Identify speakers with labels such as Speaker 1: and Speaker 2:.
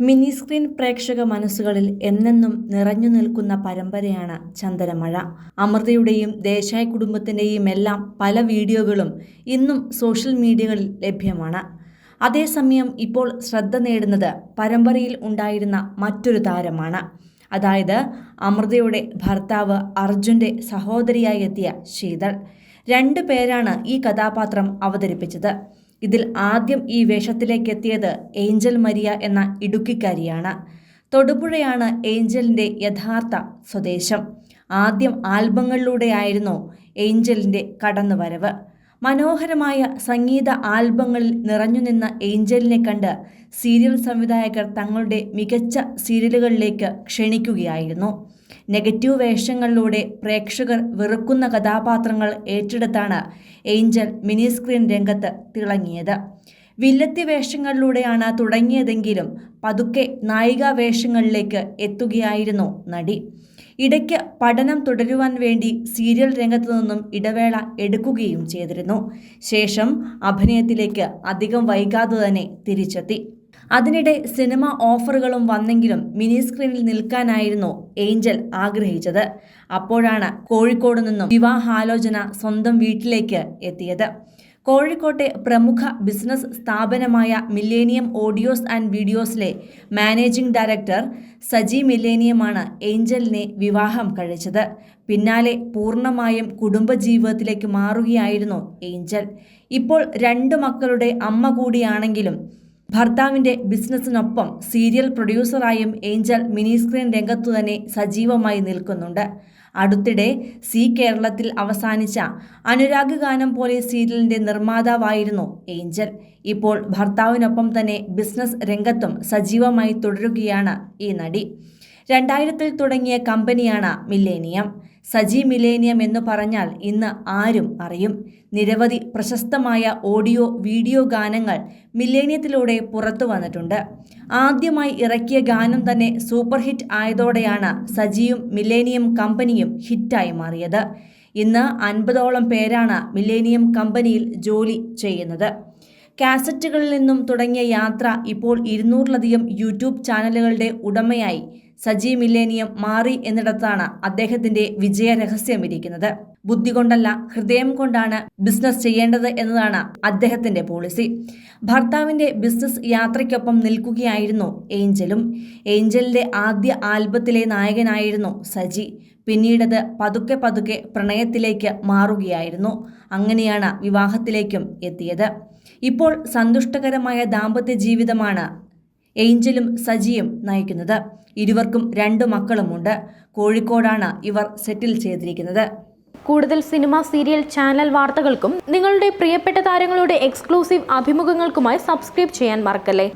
Speaker 1: Mini screen പ്രേക്ഷക മനസ്സുകളിൽ എന്നെന്നും നിറഞ്ഞു നിൽക്കുന്ന പരമ്പരയാണ് ചന്ദനമഴ. അമൃതയുടെയും ദേശായി കുടുംബത്തിന്റെയും എല്ലാം പല വീഡിയോകളും ഇന്നും സോഷ്യൽ മീഡിയകളിൽ ലഭ്യമാണ്. അതേസമയം ഇപ്പോൾ ശ്രദ്ധ നേടുന്നത് പരമ്പരയിൽ ഉണ്ടായിരുന്ന മറ്റൊരു താരമാണ്. അതായത് അമൃതയുടെ ഭർത്താവ് അർജുന്റെ സഹോദരിയായി എത്തിയ ശീതൾ രണ്ടു പേരാണ് ഈ കഥാപാത്രം അവതരിപ്പിച്ചത്. ഇതിൽ ആദ്യം ഈ വേഷത്തിലേക്ക് എത്തിയത് ഏഞ്ചൽ മരിയ എന്ന ഇടുക്കിക്കാരിയാണ്. തൊടുപുഴയാണ് ഏഞ്ചലിന്റെ യഥാർത്ഥ സ്വദേശം. ആദ്യം ആൽബങ്ങളിലൂടെയായിരുന്നു ഏഞ്ചലിന്റെ കടന്നുവരവ്. മനോഹരമായ സംഗീത ആൽബങ്ങളിൽ നിറഞ്ഞുനിന്ന ഏഞ്ചലിനെ കണ്ട് സീരിയൽ സംവിധായകർ തങ്ങളുടെ മികച്ച സീരിയലുകളിലേക്ക് ക്ഷണിക്കുകയായിരുന്നു. നെഗറ്റീവ് വേഷങ്ങളിലൂടെ പ്രേക്ഷകർ വെറുക്കുന്ന കഥാപാത്രങ്ങൾ ഏറ്റെടുത്താണ് ഏഞ്ചൽ മിനി സ്ക്രീൻ രംഗത്ത് തിളങ്ങിയത്. വില്ലത്തി വേഷങ്ങളിലൂടെയാണ് തുടങ്ങിയതെങ്കിലും പതുക്കെ നായികാ വേഷങ്ങളിലേക്ക് എത്തുകയായിരുന്നു നടി. ഇടയ്ക്ക് പഠനം തുടരുവാൻ വേണ്ടി സീരിയൽ രംഗത്തു നിന്നും ഇടവേള എടുക്കുകയും ചെയ്തിരുന്നു. ശേഷം അഭിനയത്തിലേക്ക് അധികം വൈകാതെ തന്നെ തിരിച്ചെത്തി. അതിനിടെ സിനിമ ഓഫറുകളും വന്നെങ്കിലും മിനി സ്ക്രീനിൽ നിൽക്കാനായിരുന്നു ഏഞ്ചൽ ആഗ്രഹിച്ചത്. അപ്പോഴാണ് കോഴിക്കോട് നിന്നും വിവാഹാലോചന സ്വന്തം വീട്ടിലേക്ക് എത്തിയത്. കോഴിക്കോട്ടെ പ്രമുഖ ബിസിനസ് സ്ഥാപനമായ മില്ലേനിയം ഓഡിയോസ് ആൻഡ് വീഡിയോസിലെ മാനേജിംഗ് ഡയറക്ടർ സജി മില്ലേനിയമാണ് ഏഞ്ചലിനെ വിവാഹം കഴിച്ചത്. പിന്നാലെ പൂർണമായും കുടുംബജീവിതത്തിലേക്ക് മാറുകയായിരുന്നു ഏഞ്ചൽ. ഇപ്പോൾ രണ്ട് മക്കളുടെ അമ്മ കൂടിയാണെങ്കിലും ഭർത്താവിന്റെ ബിസിനസ്സിനൊപ്പം സീരിയൽ പ്രൊഡ്യൂസറായും ഏഞ്ചൽ മിനിസ്ക്രീൻ രംഗത്തു തന്നെ സജീവമായി നിൽക്കുന്നുണ്ട്. അടുത്തിടെ സി കേരളത്തിൽ അവസാനിച്ച അനുരാഗ് ഗാനം പോലെ സീരിയലിന്റെ നിർമ്മാതാവായിരുന്നു ഏഞ്ചൽ. ഇപ്പോൾ ഭർത്താവിനൊപ്പം തന്നെ ബിസിനസ് രംഗത്തും സജീവമായി തുടരുകയാണ് ഈ നടി. രണ്ടായിരത്തിൽ തുടങ്ങിയ കമ്പനിയാണ് മില്ലേനിയം. സജി മില്ലേനിയം എന്ന് പറഞ്ഞാൽ ഇന്ന് ആരും അറിയും. നിരവധി പ്രശസ്തമായ ഓഡിയോ വീഡിയോ ഗാനങ്ങൾ മില്ലേനിയത്തിലൂടെ പുറത്തു വന്നിട്ടുണ്ട്. ആദ്യമായി ഇറക്കിയ ഗാനം തന്നെ സൂപ്പർ ഹിറ്റ് ആയതോടെയാണ് സജിയും മില്ലേനിയം കമ്പനിയും ഹിറ്റായി മാറിയത്. ഇന്ന് അൻപതോളം പേരാണ് മില്ലേനിയം കമ്പനിയിൽ ജോലി ചെയ്യുന്നത്. കാസറ്റുകളിൽ നിന്നും തുടങ്ങിയ യാത്ര ഇപ്പോൾ ഇരുന്നൂറിലധികം യൂട്യൂബ് ചാനലുകളുടെ ഉടമയായി സജി മില്ലേനിയം മാറി എന്നിടത്താണ് അദ്ദേഹത്തിന്റെ വിജയ രഹസ്യം ഇരിക്കുന്നത്. ബുദ്ധി കൊണ്ടല്ല ഹൃദയം കൊണ്ടാണ് ബിസിനസ് ചെയ്യേണ്ടത് എന്നതാണ് അദ്ദേഹത്തിന്റെ പോളിസി. ഭർത്താവിന്റെ ബിസിനസ് യാത്രയ്ക്കൊപ്പം നിൽക്കുകയായിരുന്നു ഏഞ്ചലും. ഏഞ്ചലിന്റെ ആദ്യ ആൽബത്തിലെ നായകനായിരുന്നു സജി. പിന്നീടത് പതുക്കെ പതുക്കെ പ്രണയത്തിലേക്ക് മാറുകയായിരുന്നു. അങ്ങനെയാണ് വിവാഹത്തിലേക്കും എത്തിയത്. ഇപ്പോൾ സന്തുഷ്ടകരമായ ദാമ്പത്യ ജീവിതമാണ് ഏഞ്ചലും സജിയും നയിക്കുന്നത്. ഇരുവർക്കും രണ്ടു മക്കളുമുണ്ട്. കോഴിക്കോടാണ് ഇവർ സെറ്റിൽ ചെയ്തിരിക്കുന്നത്.
Speaker 2: കൂടുതൽ സിനിമ സീരിയൽ ചാനൽ വാർത്തകൾക്കും നിങ്ങളുടെ പ്രിയപ്പെട്ട താരങ്ങളുടെ എക്സ്ക്ലൂസീവ് അഭിമുഖങ്ങൾക്കുമായി സബ്സ്ക്രൈബ് ചെയ്യാൻ മറക്കല്ലേ?